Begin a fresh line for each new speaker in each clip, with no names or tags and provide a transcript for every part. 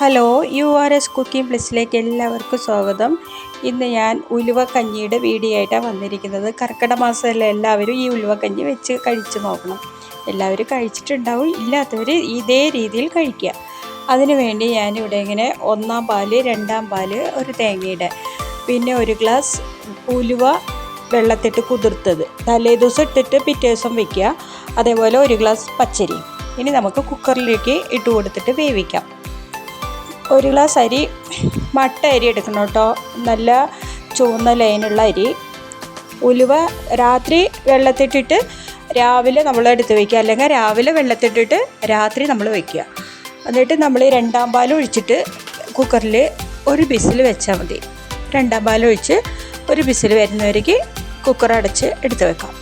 Hello U R S cooking പ്ലസിലേക്ക് എല്ലാവർക്കും സ്വാഗതം. ഇന്ന് ഞാൻ ഉലുവക്കഞ്ഞിയുടെ വീഡിയോ ആയിട്ടാണ് വന്നിരിക്കുന്നത്. കർക്കിടക മാസത്തിലെ എല്ലാവരും ഈ ഉലുവക്കഞ്ഞി വെച്ച് കഴിച്ചു നോക്കണം. എല്ലാവരും കഴിച്ചിട്ടുണ്ടാവും ഇല്ലാത്തവർ ഇതേ രീതിയിൽ കഴിക്കുക. അതിനു വേണ്ടി ഞാനിവിടെ ഇങ്ങനെ ഒന്നാം പാൽ രണ്ടാം പാൽ ഒരു തേങ്ങയുടെ പിന്നെ ഒരു ഗ്ലാസ് ഉലുവ വെള്ളത്തിട്ട് കുതിർത്തത്. തലേ ദിവസം ഇട്ടിട്ട് പിറ്റേ ദിവസം വെക്കുക. അതേപോലെ ഒരു ഗ്ലാസ് പച്ചരി. ഇനി നമുക്ക് കുക്കറിലേക്ക് ഇട്ട് കൊടുത്തിട്ട് വേവിക്കാം. ഒരു ഗ്ലാസ് അരി മട്ട അരി എടുക്കണം കേട്ടോ. നല്ല ചുവന്ന ലൈനുള്ള അരി. ഉലുവ രാത്രി വെള്ളത്തിട്ടിട്ട് രാവിലെ നമ്മൾ എടുത്ത് വയ്ക്കുക അല്ലെങ്കിൽ രാവിലെ വെള്ളത്തിട്ടിട്ട് രാത്രി നമ്മൾ വയ്ക്കുക എന്നിട്ട് നമ്മൾ രണ്ടാം പാൽ ഒഴിച്ചിട്ട് കുക്കറിൽ ഒരു ബിസിൽ വെച്ചാൽ മതി. രണ്ടാം പാൽ ഒഴിച്ച് ഒരു ബിസിൽ വരുന്നവരേക്ക് കുക്കർ അടച്ച് എടുത്ത് വെക്കാം.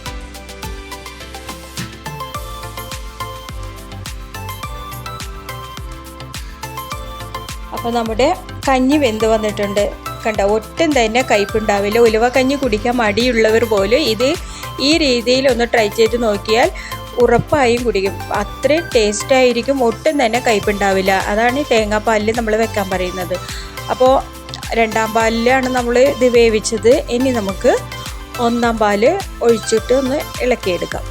അപ്പോൾ നമ്മുടെ കഞ്ഞി വെന്ത് വന്നിട്ടുണ്ട്. കണ്ട ഒട്ടും തന്നെ കയ്പുണ്ടാവില്ല. ഉലുവ കഞ്ഞി കുടിക്കാൻ മടിയുള്ളവർ പോലും ഇത് ഈ രീതിയിൽ ഒന്ന് ട്രൈ ചെയ്ത് നോക്കിയാൽ ഉറപ്പായും കുടിക്കും. അത്രയും ടേസ്റ്റായിരിക്കും ഒട്ടും തന്നെ കയ്പുണ്ടാവില്ല. അതാണ് ഈ തേങ്ങാപ്പാലിൽ നമ്മൾ വെക്കാൻ പറയുന്നത്. അപ്പോൾ രണ്ടാം പാലിലാണ് നമ്മൾ ഇത് വേവിച്ചത്. ഇനി നമുക്ക് ഒന്നാം പാൽ ഒഴിച്ചിട്ട് ഒന്ന് ഇളക്കിയെടുക്കാം.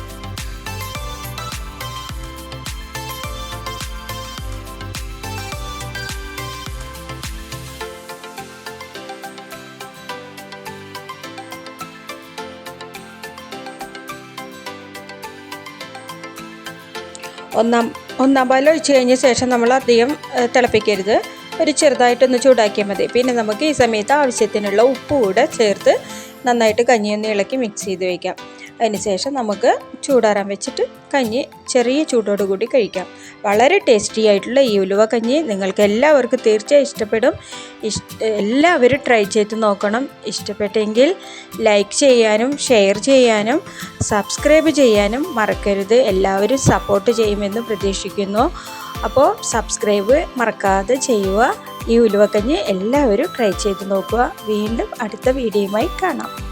ഒന്നാം ഒന്നാം പാൽ ഒഴിച്ച് കഴിഞ്ഞ ശേഷം നമ്മൾ അധികം തിളപ്പിക്കരുത്. ഒരു ചെറുതായിട്ടൊന്ന് ചൂടാക്കിയാൽ മതി. പിന്നെ നമുക്ക് ഈ സമയത്ത് ആവശ്യത്തിനുള്ള ഉപ്പ് കൂടെ ചേർത്ത് നന്നായിട്ട് കഞ്ഞിയൊന്ന് ഇളക്കി മിക്സ് ചെയ്ത് വയ്ക്കാം അതിനുശേഷം നമുക്ക് ചൂടാറാൻ വെച്ചിട്ട് കഞ്ഞി ചെറിയ ചൂടോടുകൂടി കഴിക്കാം. വളരെ ടേസ്റ്റി ആയിട്ടുള്ള ഈ ഉലുവ കഞ്ഞി നിങ്ങൾക്ക് എല്ലാവർക്കും തീർച്ചയായും ഇഷ്ടപ്പെടും. ഇഷ്ട എല്ലാവരും ട്രൈ ചെയ്ത് നോക്കണം. ഇഷ്ടപ്പെട്ടെങ്കിൽ ലൈക്ക് ചെയ്യാനും ഷെയർ ചെയ്യാനും സബ്സ്ക്രൈബ് ചെയ്യാനും മറക്കരുത്. എല്ലാവരും സപ്പോർട്ട് ചെയ്യുമെന്ന് പ്രതീക്ഷിക്കുന്നു. അപ്പോൾ സബ്സ്ക്രൈബ് മറക്കാതെ ചെയ്യുക. ഈ ഉലുവക്കഞ്ഞ് എല്ലാവരും ട്രൈ ചെയ്ത് നോക്കുക. വീണ്ടും അടുത്ത വീഡിയോയുമായി കാണാം.